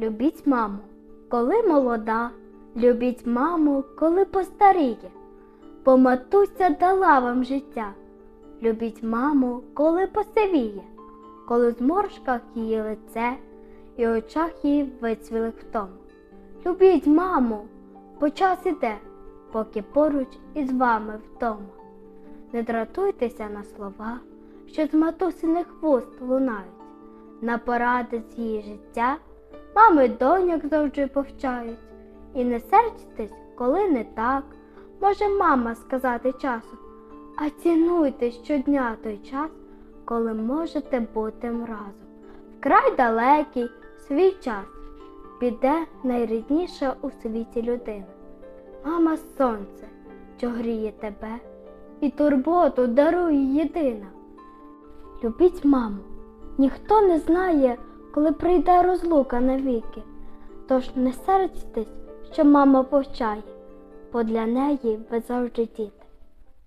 Любіть маму, коли молода, любіть маму, коли постаріє, бо матуся дала вам життя. Любіть маму, коли посивіє, коли в зморшках її лице і очах її вицвіли втому. Любіть маму, бо час іде, поки поруч із вами вдома. Не дратуйтеся на слова, що з матусиних вуст лунають, на поради з її життя мами доньок завжди повчають. І не сердьтесь, коли не так, може мама сказати часом, а цінуйте щодня той час, коли можете бути разом. Вкрай далекий свій час піде найрідніша у світі людина. Мама сонце, що гріє тебе, і турботу дарує єдина. Любіть маму, ніхто не знає, коли прийде розлука навіки. Тож не сердьтесь, що мама повчає, бо для неї ви завжди діти.